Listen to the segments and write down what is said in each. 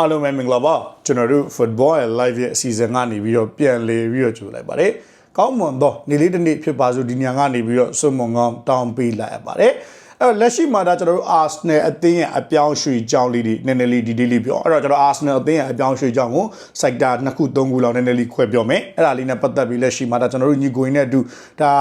အားလုံးပဲမင်္ဂလာပါကျွန်တော်တို့ football and live ရဲ့အစီအစဉ်ကနေပြီးတော့ပြန်လည်ပြီးတော့ကြိုလိုက်ပါတယ်ကောင်းမွန်သောနေ့လေးတစ်နေ့ဖြစ်ပါစို့ဒီညကနေပြီးတော့စွန်မွန်ကောင်းတောင်းပေးလိုက်ရပါတယ်အဲ့တော့လက်ရှိမှာဒါကျွန်တော်တို့ Arsenal အသင်းရဲ့အပြောင်းရွှေ့ကြောင်းလေးတွေနည်းနည်းလေးဒီလေးလေးပြောအဲ့တော့ကျွန်တော် Arsenal အသင်းရဲ့အပြောင်းရွှေ့ကြောင်းကို sector နှစ်ခုသုံးခုလောက်နည်းနည်းလေးခွဲပြောမယ်အဲ့ဒါလေးနဲ့ပတ်သက်ပြီးလက်ရှိမှာဒါကျွန်တော်တို့ညီကိုရင်းနဲ့အတူဒါ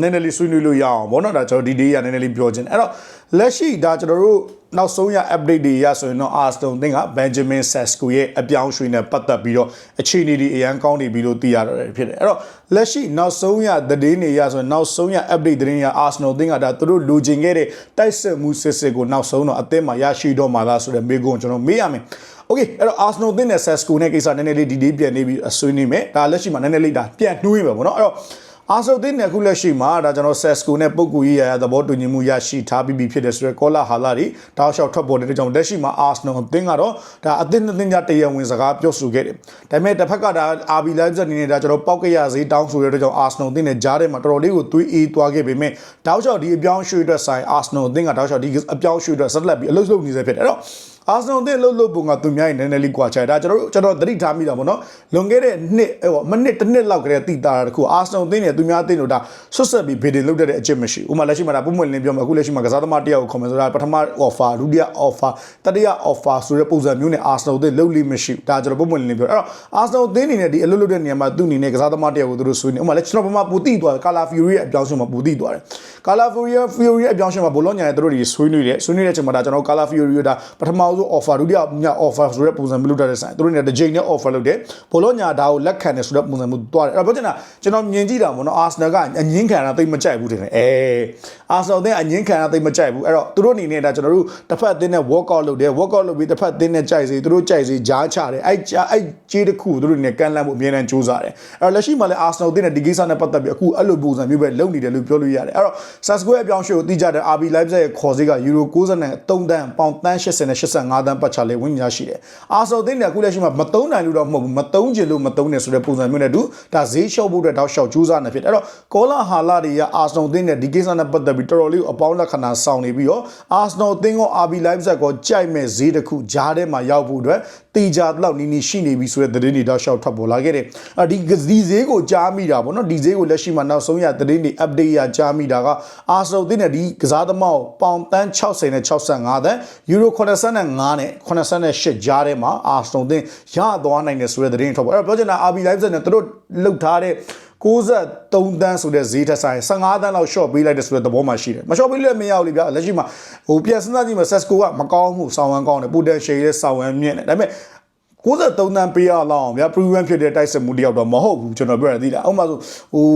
နည်းနည်းလေးဆွေးနွေးလို့ရအောင်ဗောနော်ဒါကျွန်တော်ဒီ day ကနည်းနည်းလေးပြောခြင်းအဲ့တော့လက်ရှိဒါကျွန်တော်တို့နောက်ဆုံးရ update တွေရဆိုရင်တော့ Aston သင်က Benjamin Sesko ရဲ့အပြောင်းရွှေ့နဲ့ပတ်သက်ပြီးတော့အခြေအနေတွေအရန်ကောင်းနေပြီလို့သိရတော့တယ်ဖြစ်တယ်။အဲ့တော့လက်ရှိနောက်ဆုံးရသတင်းတွေရဆိုရင်နောက်ဆုံးရ update သတင်းရ Arsenal သင်ကဒါသူတို့လိုချင်ခဲ့တဲ့တိုက်စစ်မှုစစ်စစ်ကိုနောက်ဆုံးတော့အသင်းမှာရရှိတော့မှာလားဆိုတဲ့မေးခွန်းကျွန်တော်မေးရမယ်။ Okay အဲ့တော့ Arsenal သင်နဲ့ Sesko နဲ့ကိစ္စနည်းနည်းလေးဒီဒီပြန်နေပြီးဆွေးနွေးမယ်။ဒါလက်ရှိမှာနည်းနည်းလေးဒါပြန်နှွေးမယ်ပေါ့နော်။အဲ့တော့ အာဆိုတင်းနဲ့အခုလက်ရှိမှာဒါကျွန်တော် Sesco နဲ့ပုံကူရေးရသဘောတူညီမှုရရှိထားပြီးပြီဖြစ်တဲ့ဆိုရယ်ကောလာဟာလာတွေတောက်လျှောက်ထွက်ပေါ်နေတဲ့ကြောင့်လက်ရှိမှာ Arsenal အသင်းကတော့ဒါအသင်းအသင်းကြတရားဝင်စကားပြောဆိုခဲ့တယ်။ဒါပေမဲ့တစ်ဖက်ကဒါ RB Leipzig အနေနဲ့ဒါကျွန်တော်ပောက်ကရစေးတောင်းဆိုရတဲ့ကြောင့် Arsenal အသင်းနဲ့ကြားထဲမှာတော်တော်လေးကိုသွေးအေးသွားခဲ့ပေမဲ့တောက်လျှောက်ဒီအပြောင်းရွှေ့အတွက်ဆိုင် Arsenal အသင်းကတောက်လျှောက်ဒီအပြောင်းရွှေ့အတွက်ဆက်လက်ပြီးအလုပ်လုပ်နေစေဖြစ်တယ်အဲ့တော့ အာဆနယ်တဲ့လှုပ်လှုပ်ပုံကသူများရင်နည်းနည်းလေးကွာချာဒါကျွန်တော်တို့ကျွန်တော်သတိထားမိတာပေါ့နော်လွန်ခဲ့တဲ့နှစ်ဟိုမနစ်တစ်နှစ်လောက်ကလေးတည်တာတခုအာဆနယ်တဲ့နေသူများအသင်းတို့ဒါဆွတ်ဆက်ပြီးဗီဒီလုပ်တဲ့အကျင့်မရှိဥမာလက်ရှိမှာဒါပုံမှန်လင်းပြောမှာအခုလက်ရှိမှာကစားသမားတယောက်ကိုခေါ်မယ်ဆိုတာပထမ offer ဒုတိယ offer တတိယ offer ဆိုတဲ့ပုံစံမျိုးနဲ့အာဆနယ်တဲ့လှုပ်လိမရှိဒါကျွန်တော်ပုံမှန်လင်းပြောအဲ့တော့အာဆနယ်တဲ့အနေနဲ့ဒီအလုပ်လုပ်တဲ့နေရာမှာသူ့အနေနဲ့ကစားသမားတယောက်ကိုသူတို့ဆွေးနေဥမာလက်ကျွန်တော်ပမာပူတိသွားကာလာဖီယိုရီရဲ့အပြောင်းအလဲမှာပူတိသွားတယ်ကာလာဖီယိုဖီယိုရီရဲ့အပြောင်းအလဲမှာဘောလုံးညာရဲ့သူတို့တွေဆွေးနွေးတယ်ဆွေးနွေးတဲ့အချိန်မှာဒါကျွန်တော်ကာလာဖီယိုရီကဒါပထမဆုံး offer ဒုတိယည offer ဆိုတဲ့ပုံစံမျိုးလုပ်တဲ့ဆိုင်သူတို့နေတစ်ချိန်နဲ့ offer လုပ်တယ်ဘောလုံးညာဒါကိုလက်ခံတယ်ဆိုတဲ့ပုံစံမျိုးတွားတယ်အဲ့တော့ပြောချင်တာကျွန်တော်မြင်ကြည့်တာပေါ့နော် Arsenal ကအငင်းခံတာသိမကြိုက်ဘူးတင်တယ်အဲ Arsenal တဲ့အငင်းခံတာသိမကြိုက်ဘူးအဲ့တော့သူတို့အနေနဲ့ဒါကျွန်တော်တို့တစ်ဖက်အသင်းနဲ့ work out လုပ်တယ် work out လုပ်ပြီးတစ်ဖက်အသင်းနဲ့ကြိုက်စေသူတို့ကြိုက်စေကြားချတယ်အဲ့အဲ့ကြေးတစ်ခုသူတို့နေကန်လန့်မှုအမြဲတမ်းစူးစမ်းတယ်အဲ့တော့လက်ရှိမှာလည်း Arsenal အသင်းနဲ့ဒီကိစ္စနဲ့ပတ်သက်ပြီးအခုအဲ့လိုပုံစံမျိုးပဲလုပ်နေတယ်လို့ပြောလို့ရတယ်အဲ့တော့ Sasco ရဲ့အပြောင်းရွှေ့ကိုသိကြတဲ့ RB Leipzig ရဲ့ခေါ်ဈေးကယူရို93တန်းပေါင်တန်း80နဲ့85တန်းပတ်ချလေးဝင်ရရှိတယ်အာဆော်သိန်းနဲ့အခုလက်ရှိမှာမသုံးနိုင်လို့တော့မဟုတ်ဘူးမသုံးချင်လို့မသုံးနဲ့ဆိုတဲ့ပုံစံမျိုးနဲ့တူဒါဈေးလျှော့ဖို့အတွက်တောက်လျှောက်ကြိုးစားနေဖြစ်တယ်အဲ့တော့ကောလာဟာလာတွေကအာဆော်သိန်းနဲ့ဒီကိစ္စနဲ့ပတ်သက်ပြီးတော်တော်လေးအပေါင်းလက္ခဏာဆောင်နေပြီးတော့အာဆနယ်သင်းက RB Leipzig ကိုကြိုက်မဲ့ဈေးတစ်ခုဂျားထဲမှာရောက်ဖို့အတွက်တေချာတော့နီးနီးရှိနေပြီဆိုတဲ့သတင်းတွေတောက်လျှောက်ထွက်ပေါ်လာခဲ့တယ်အဲ့ဒီဒီဈေးကိုကြားမိတာပေါ့နော်ဒီဈေးကိုလက်ရှိမှာနောက်ဆုံးရသတင်းတွေ update ရကြားမိတာကအာဆနယ်သင်းနဲ့ဒီကစားသမားကိုပေါင်တန်း60နဲ့65တန်းယူရို85နဲ့88ဂျားထဲမှာအာဆနယ်သင်းရသွားနိုင်တယ်ဆိုတဲ့သတင်းထွက်ပေါ်အဲ့တော့ပြောချင်တာ RB Leipzig နဲ့သူတို့လှုပ်ထားတဲ့63တန်းဆိုတဲ့ဈေးထက်ဆိုင်15တန်းလောက် short ပေးလိုက်တဲ့ဆိုတဲ့သဘောမှရှိတယ်မ short ပေးလို့မရဘူးလေဗျာလက်ရှိမှာဟိုပြန်စဉ်းစားကြည့်မှာ Sesco ကမကောင်းမှုဆောင်းဝမ်းကောင်းတယ် potential ရဲ့ဆောင်းဝမ်းမြင့်တယ်ဒါပေမဲ့63တန်းပေးရလောက်အောင်ဗျာ proven ဖြစ်တဲ့တိုက်စစ်မှုတယောက်တော့မဟုတ်ဘူးကျွန်တော်ပြောရသေးတာဥပမာဆိုဟို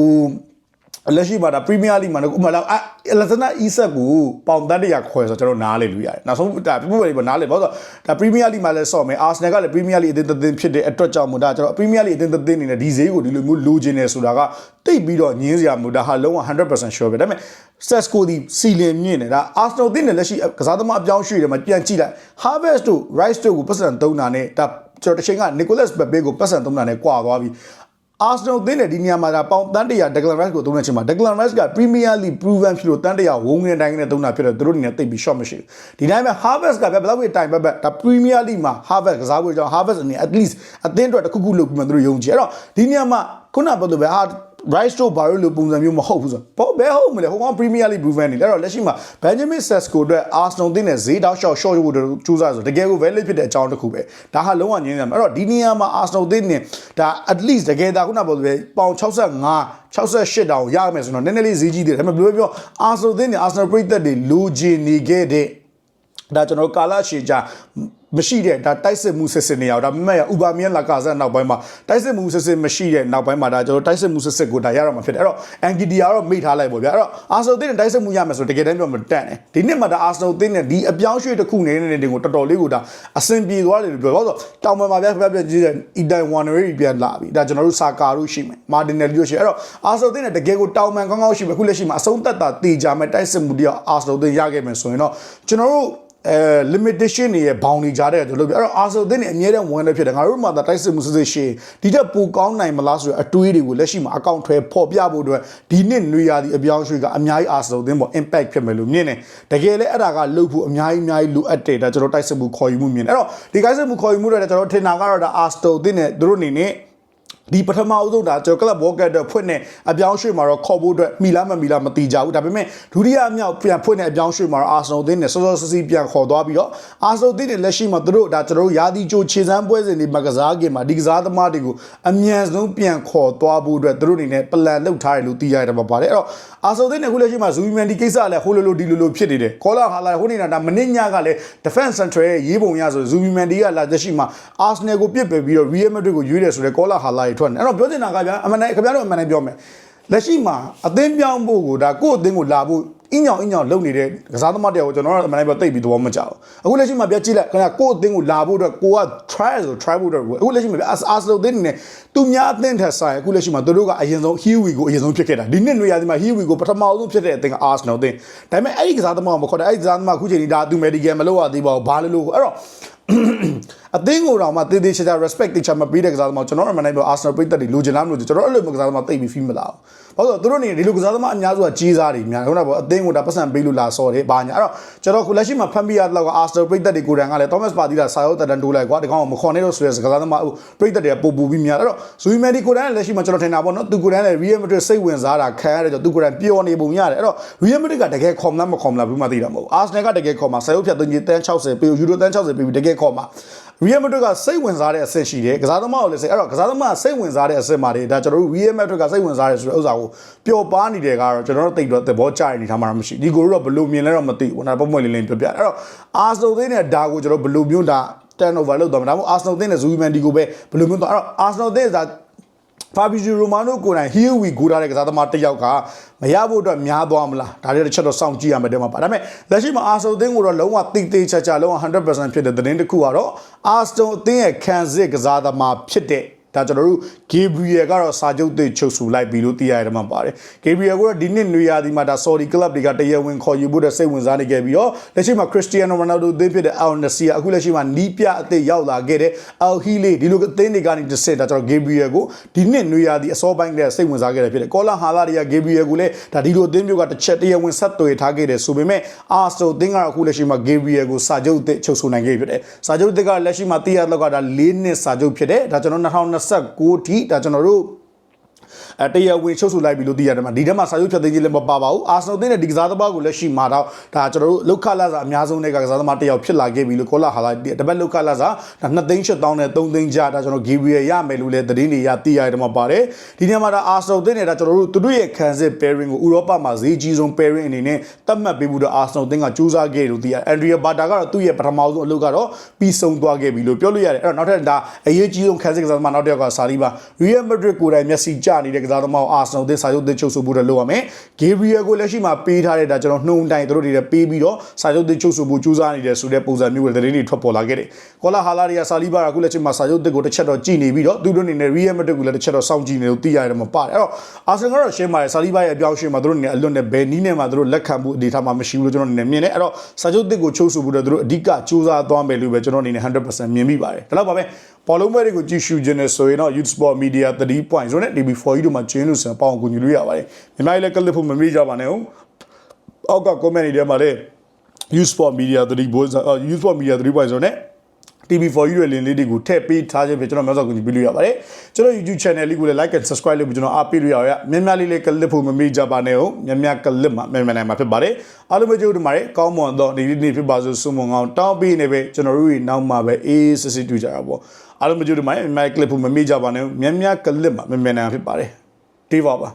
လက်ရှိမှာဒါပရီးမီးယားလိမှာတော့ဥပမာလောက်အလက်ဇနာအီဆက်ကိုပေါင်တန်းတရာခွဲဆိုကျွန်တော်နားလေလို့ရတယ်နောက်ဆုံးဒါပြဖို့ပဲပေါ့နားလေဘာလို့ဒါပရီးမီးယားလိမှာလည်းဆော့မယ်အာဆနယ်ကလည်းပရီးမီးယားလိအသင်းသင်းဖြစ်တဲ့အတွက်ကြောင့်မို့ဒါကျွန်တော်ပရီးမီးယားလိအသင်းသင်းအနေနဲ့ဒီဈေးကိုဒီလိုမျိုးလိုချင်နေဆိုတာကတိတ်ပြီးတော့ညင်းစရာမို့ဒါဟာလုံးဝ100% sure ပဲဒါပေမဲ့ Sesco ဒီစီလင်မြင့်နေတာ Arsenal တင်းနဲ့လက်ရှိကစားသမားအပြောင်းရွှေ့တယ်မှာပြန်ကြည့်လိုက် Harvest တို့ Rice တို့ကိုပတ်စံသုံးတာနဲ့ဒါကျွန်တော်တစ်ချိန်က Nicholas Pepe ကိုပတ်စံသုံးတာနဲ့ကွာသွားပြီ အာဆနယ်သင်းနဲ့ဒီနေရာမှာဒါပေါင်တန်းတရာဒက်ဂလန်ရိုက်ကိုသုံးတဲ့ချိန်မှာဒက်ဂလန်ရိုက်ကပရီးမီးယားလိ proven ဖြစ်လို့တန်းတရာဝုန်းငင်းတိုင်းနဲ့သုံးတာဖြစ်တော့သူတို့အနေနဲ့တိတ်ပြီး shot မရှိဘူးဒီတိုင်းပဲ harvest ကပဲဘယ်လောက်ပဲတိုင်ပဲပဲဒါ premier league မှာ harvest ကစားဖို့ကြောင့် harvest အနေနဲ့ at least အသင်းအတွက်တစ်ခုခုလုပ်ပြီးမှသူတို့ယုံကြည်အဲ့တော့ဒီနေရာမှာခုနပြောလို့ပဲဟာ Rice to Barrow လိုပုံစံမျိုးမဟုတ်ဘူးဆိုတော့ဘယ်ဟုတ်မလဲဟိုကောင် Premier League proven နေတယ်အဲ့တော့လက်ရှိမှာ Benjamin Sesko အတွက် Arsenal တင်းနဲ့ဈေးတောက်လျှောက် short ဖို့ကြိုးစားဆိုတကယ်ကို valid ဖြစ်တဲ့အကြောင်းတစ်ခုပဲဒါဟာလုံးဝငင်းရမှာအဲ့တော့ဒီနေရာမှာ Arsenal တင်းနဲ့ဒါ at least တကယ်ဒါခုနပြောလို့ပဲပေါင်65 68တောင်ရမယ်ဆိုတော့နည်းနည်းလေးဈေးကြီးတယ်ဒါပေမဲ့ဘယ်လိုပြော Arsenal တင်းနဲ့ Arsenal ပြည်သက်တွေလိုချင်နေခဲ့တဲ့ဒါကျွန်တော်ကာလာရှေကြ မရှိတဲ့ဒါတိုက်စစ်မှုစစ်စစ်နေရအောင်ဒါပေမဲ့ဥပါမီယန်လာကာဇက်နောက်ပိုင်းမှာတိုက်စစ်မှုစစ်စစ်မရှိတဲ့နောက်ပိုင်းမှာဒါကျွန်တော်တိုက်စစ်မှုစစ်စစ်ကိုဒါရတော့မှာဖြစ်တယ်အဲ့တော့အန်ဂီဒီယာတော့မိထားလိုက်ပေါ့ဗျာအဲ့တော့အာဆယ်တင်းနဲ့တိုက်စစ်မှုရမယ်ဆိုတကယ်တမ်းပြောမတန့်တယ်ဒီနှစ်မှာဒါအာဆယ်တင်းနဲ့ဒီအပြောင်းရွှေ့တစ်ခုနေနေတင်ကိုတော်တော်လေးကိုဒါအဆင်ပြေသွားတယ်လို့ပြောတော့တောင်ပံမှာဗျာဗျာဗျာကြီးတဲ့အီဒိုင်ဝမ်နရီပြန်လာပြီဒါကျွန်တော်တို့စာကာတို့ရှိမယ်မာတင်နယ်လီတို့ရှိအဲ့တော့အာဆယ်တင်းနဲ့တကယ်ကိုတောင်ပံကောင်းကောင်းရှိမယ်အခုလက်ရှိမှာအဆုံးသက်တာတေချာမဲ့တိုက်စစ်မှုတရားအာဆယ်တင်းရခဲ့မယ်ဆိုရင်တော့ကျွန်တော်တို့ အဲ limitation တွေရဲ့ bound တွေကြားတဲ့တို့လို့ပြအဲ့တော့ Arsenal တင်းနေအမြဲတမ်းဝင်နေဖြစ်တယ်ငါတို့မှသာတိုက်စစ်မှုစစ်စစ်ရှိဒီတက်ပိုကောင်းနိုင်မလားဆိုတော့အတွေးတွေကိုလက်ရှိမှာအကောင့်ထွဲပေါ်ပြဖို့အတွက်ဒီနှစ်နွေရာသီအပြောင်းအရွှေ့ကအများကြီး Arsenal တင်းပေါ် impact ဖြစ်မယ်လို့မြင်တယ်တကယ်လည်းအဲ့ဒါကလုပ်ဖို့အများကြီးအများကြီးလိုအပ်တယ်ဒါကျွန်တော်တိုက်စစ်မှုခေါ်ယူမှုမြင်တယ်အဲ့တော့ဒီတိုက်စစ်မှုခေါ်ယူမှုတွေကျွန်တော်ထင်တာကတော့ဒါ Arsenal တင်းနေတို့အနေနဲ့ဒီပထမအဆုံးဒါကျွန်တော်ကလပ်ဘောကတ်တော့ဖွင့်နေအပြောင်းရွှေ့မှာတော့ခေါ်ဖို့အတွက်မိလားမမိလားမတိကြဘူးဒါပေမဲ့ဒုတိယအမြောက်ပြန်ဖွင့်နေအပြောင်းရွှေ့မှာတော့အာဆနယ်သင်းနဲ့စောစောစီးစီးပြန်ခေါ်သွားပြီးတော့အာဆနယ်သင်းနဲ့လက်ရှိမှာသူတို့ဒါကျွန်တော်တို့ယာတီချိုခြေစမ်းပွဲစဉ်တွေမှာကစားခင်မှာဒီကစားသမားတွေကိုအမြန်ဆုံးပြန်ခေါ်သွားဖို့အတွက်သူတို့အနေနဲ့ပလန်လုပ်ထားတယ်လို့သိရတယ်မှာပါတယ်အဲ့တော့အာဆနယ်သင်းနဲ့ခုလက်ရှိမှာဇူမီမန်ဒီကိစ္စလည်းဟိုလိုလိုဒီလိုလိုဖြစ်နေတယ်ကောလာဟာလာဟိုနေတာဒါမနစ်ညကလည်း defense central ရဲ့ရေးပုံရဆိုဇူမီမန်ဒီကလာလက်ရှိမှာအာဆနယ်ကိုပြစ်ပယ်ပြီးတော့ Real Madrid ကိုရွေးတယ်ဆိုတော့ကောလာဟာလာတွေထွက်နေအဲ့တော့ပြောချင်တာကဗျာအမှန်တည်းခင်ဗျားတို့အမှန်တည်းပြောမယ်လက်ရှိမှာအသင်းပြောင်းဖို့ကိုဒါကိုယ့်အသင်းကိုလာဖို့အင်းညောင်အင်းညောင်လုပ်နေတဲ့ကစားသမားတယောက်ကိုကျွန်တော်တို့အမှန်တည်းပြောတိတ်ပြီးသဘောမကျဘူးအခုလက်ရှိမှာပြကြည့်လိုက်ခင်ဗျာကိုယ့်အသင်းကိုလာဖို့အတွက်ကိုက try ဆို try ဖို့အတွက်အခုလက်ရှိမှာပြ Arsenal အသင်းနေသူများအသင်းထက်ဆိုင်အခုလက်ရှိမှာသူတို့ကအရင်ဆုံး Here we go အရင်ဆုံးဖြစ်ခဲ့တာဒီနှစ်နွေရာသီမှာ Here we go ပထမဆုံးဖြစ်တဲ့အသင်းက Arsenal အသင်းဒါပေမဲ့အဲ့ဒီကစားသမားကိုမခေါ်တဲ့အဲ့ဒီကစားသမားအခုချိန်ဒီဒါသူ medical မလုပ်ရသေးပါဘူးဘာလို့လို့အဲ့တော့အသင်းကိုတော့မှတေးသေးချာချာ respect တေချာမပေးတဲ့ကစားသမားကျွန်တော်တို့အမှန်တမ်းပြော Arsenal ပြည်သက်တွေလိုချင်လားမလို့ကျွန်တော်အဲ့လိုကစားသမားတိတ်ပြီး feel မလာဘူးဘာလို့သူတို့နေဒီလိုကစားသမားအများစုကကြီးစားတွေများခုနကပြောအသင်းကိုဒါပတ်စံပေးလို့လာစော်တယ်ဘာညာအဲ့တော့ကျွန်တော်ခုလက်ရှိမှာဖန်ပြီးရတော့က Arsenal ပြည်သက်တွေကိုယ်တိုင်ကလည်း Thomas Partey ကစာရုပ်တန်တိုးလိုက်ကွာဒီကောင်ကမခေါ်နေတော့ဆိုရယ်ကစားသမားပြည်သက်တွေကပို့ပူပြီးများအဲ့တော့ Zui Medi ကိုယ်တိုင်လက်ရှိမှာကျွန်တော်ထင်တာပေါ့နော်သူကိုယ်တိုင်လည်း Real Madrid စိတ်ဝင်စားတာခံရတယ်ကြောင့်သူကိုယ်တိုင်ပျော်နေပုံရတယ်အဲ့တော့ Real Madrid ကတကယ်ခေါ်မလားမခေါ်မလားဘူးမှသိတာမဟုတ်ဘူး Arsenal ကတကယ်ခေါ်မှာစာရုပ်ဖြတ်သွင်းကြီးတန်း60ပေးယူရိုတန်း60ပေးပြီးတကယ်ခေါ်မှာ Real Madrid ကစိတ်ဝင်စားတဲ့အဆင့်ရှိတယ်ကစားသမားကိုလည်းစိတ်အဲ့တော့ကစားသမားကစိတ်ဝင်စားတဲ့အဆင့်မှာတွေဒါကျွန်တော်တို့ Real Madrid ကစိတ်ဝင်စားတယ်ဆိုတဲ့ဥစ္စာကိုပျော်ပါနေတယ်ကတော့ကျွန်တော်တို့တိတ်တော့သဘောကျရနေထားမှာမရှိဒီကိုတော့ဘလို့မြင်လဲတော့မသိဘူးနာပုံမှန်လေးလေးပြောပြအဲ့တော့ Arsenal သေးနဲ့ဒါကိုကျွန်တော်ဘလို့မျိုးဒါ turnover လုပ်တော့မှာဒါမှမဟုတ် Arsenal သေးနဲ့ Zubimendi ဒီကိုပဲဘလို့မျိုးတော့အဲ့တော့ Arsenal သေးက ဖာဘီဂျီရိုမာနိုကိုယ်တိုင် here we go ထားတဲ့ကစားသမားတစ်ယောက်ကမရဖို့အတွက်များသွားမလားဒါတွေတစ်ချက်တော့စောင့်ကြည့်ရမယ်တဲ့မှာပါဒါပေမဲ့လက်ရှိမှာအာဆယ်သင်းကိုတော့လုံးဝတိတ်တိတ်ချာချာလုံးဝ100%ဖြစ်တဲ့သတင်းတစ်ခုကတော့အာစတွန်အသင်းရဲ့ခံစစ်ကစားသမားဖြစ်တဲ့ ဒါကျွန်တော်တို့ Gabriel ကတော့စာချုပ်တွေချုပ်ဆူလိုက်ပြီလို့သိရတယ်မှာပါတယ် Gabriel ကတော့ဒီနှစ်နွေရာသီမှာဒါ Saudi club တွေကတရားဝင်ခေါ်ယူဖို့တဲ့စိတ်ဝင်စားနေခဲ့ပြီးတော့လက်ရှိမှာ Cristiano Ronaldo အသင်းဖြစ်တဲ့ Al Nassr အခုလက်ရှိမှာနီးပြအသစ်ရောက်လာခဲ့တဲ့ Al Hilal ဒီလိုအသင်းတွေကနေတစ်ဆင့်ဒါကျွန်တော် Gabriel ကိုဒီနှစ်နွေရာသီအစောပိုင်းကစိတ်ဝင်စားခဲ့တယ်ဖြစ်တယ်ကောလာဟာလာတွေက Gabriel ကိုလည်းဒါဒီလိုအသင်းမျိုးကတစ်ချက်တရားဝင်ဆက်သွယ်ထားခဲ့တယ်ဆိုပေမဲ့ Arsenal အသင်းကတော့အခုလက်ရှိမှာ Gabriel ကိုစာချုပ်အသစ်ချုပ်ဆိုနိုင်ခဲ့ဖြစ်တယ်စာချုပ်အသစ်ကလက်ရှိမှာသိရတော့ကဒါ၄နှစ်စာချုပ်ဖြစ်တယ်ဒါကျွန်တော်2029ထိဒါကျွန်တော်တို့အဲတရားဝင်ချုပ်ဆိုလိုက်ပြီလို့သိရတယ်မှာဒီထဲမှာစာချုပ်ဖြတ်သိမ်းခြင်းလည်းမပါပါဘူးအာဆနယ်တင်းနဲ့ဒီကစားသမားကိုလက်ရှိမှာတော့ဒါကျွန်တော်တို့လောက်ခလာစာအများဆုံးတဲ့ကစားသမားတစ်ယောက်ဖြစ်လာခဲ့ပြီလို့ကောလာဟာလာတပတ်လောက်ခလာစာဒါ2သိန်း8000နဲ့3သိန်းကြားဒါကျွန်တော်ဂီဘရီယယ်ရမယ်လို့လည်းသတင်းတွေရသိရတယ်မှာပါတယ်ဒီထဲမှာဒါအာဆနယ်တင်းနဲ့ဒါကျွန်တော်တို့သူတို့ရဲ့ခံစစ် pairing ကိုဥရောပမှာဈေးကြီးဆုံး pairing အနေနဲ့သတ်မှတ်ပေးဖို့တော့အာဆနယ်တင်းကစူးစမ်းခဲ့လို့သိရတယ်အန်ဒရီယာဘာတာကတော့သူ့ရဲ့ပထမဆုံးအလုပ်ကတော့ပြီးဆုံးသွားခဲ့ပြီလို့ပြောလို့ရတယ်အဲ့တော့နောက်ထပ်ဒါအရေးကြီးဆုံးခံစစ်ကစားသမားနောက်တစ်ယောက်ကဆာလီဘာရီယယ်မက်ဒရစ်ကိုယ်တိုင်မျက်စိကျနေတဲ့ကစားသမားကိုအာဆနယ်တင်းစာချုပ်တင်ချုပ်ဆိုဖို့တော့လုပ်ရမယ်ဂေဘရီယယ်ကိုလက်ရှိမှာပေးထားတဲ့ဒါကျွန်တော်နှုံတိုင်တို့တွေပေးပြီးတော့စာချုပ်တင်ချုပ်ဆိုဖို့ကြိုးစားနေတယ်ဆိုတဲ့ပုံစံမျိုးတွေသတင်းတွေထွက်ပေါ်လာခဲ့တယ်ကောလာဟာလာရီယာဆာလီဘာကအခုလက်ရှိမှာစာချုပ်တင်ကိုတစ်ချက်တော့ကြည်နေပြီးတော့သူတို့အနေနဲ့ရီယယ်မက်ဒရစ်ကိုလည်းတစ်ချက်တော့စောင့်ကြည့်နေလို့သိရတယ်မပါတယ်အဲ့တော့အာဆနယ်ကတော့ရှင်းပါတယ်ဆာလီဘာရဲ့အပြောင်းအရွှေ့မှာသူတို့အနေနဲ့အလွတ်နဲ့ဘယ်နည်းနဲ့မှသူတို့လက်ခံဖို့အနေထားမှာမရှိဘူးလို့ကျွန်တော်အနေနဲ့မြင်တယ်အဲ့တော့စာချုပ်တင်ကိုချုပ်ဆိုဖို့တော့သူတို့အဓိကကြိုးစားသွားမယ်လို့ပဲကျွန်တော်အနေနဲ့100%မြင်မိပါတယ်ဒါတော့ပါပဲပေါ်လုံးပွဲတွေကိုကြည့်ရှုခြင်းနဲ့ဆိုရင်တော့ Youth Sport Media 3 point ဆိုနဲ့ TV4 ကြီးတို့မှာကျင်းလို့ဆိုရင်ပေါအောင်ကူညီလို့ရပါတယ်မြန်မာပြည်လည်းကလစ်ဖို့မမေ့ကြပါနဲ့ဟုတ်အောက်က comment တွေထဲမှာလည်း Youth Sport Media 3 boys Youth Sport Media 3 point ဆိုနဲ့ TV4 ကြီးတွေလင်းလေးတွေကိုထည့်ပေးထားခြင်းဖြစ်ကျွန်တော်မျိုးစောကူညီပေးလို့ရပါတယ်ကျွန်တော် YouTube channel လေးကိုလည်း like and subscribe လုပ်ပြီးကျွန်တော်အားပေးလို့ရအောင်ရမြန်မြန်လေးလေးကလစ်ဖို့မမေ့ကြပါနဲ့ဟုတ်မြန်မြန်ကလစ်မှာမြန်မြန်နိုင်မှာဖြစ်ပါတယ်အားလုံးပဲကြိုးတင်ပါတယ်ကောင်းမွန်သောဒီနေ့ဖြစ်ပါစို့ဆုမွန်ကောင်းတောင်းပေးနေပဲကျွန်တော်တို့တွေနောက်မှာပဲအေးစစ်စစ်တွေ့ကြတာပေါ့ အားလုံးပဲကြိုးတင်ပါတယ်မြန်မြန်ကလစ်ဖို့မမေ့ကြပါနဲ့မြန်မြန်ကလစ်မှာမြန်မြန်နိုင်ဖြစ်ပါတယ်တေးပါပါ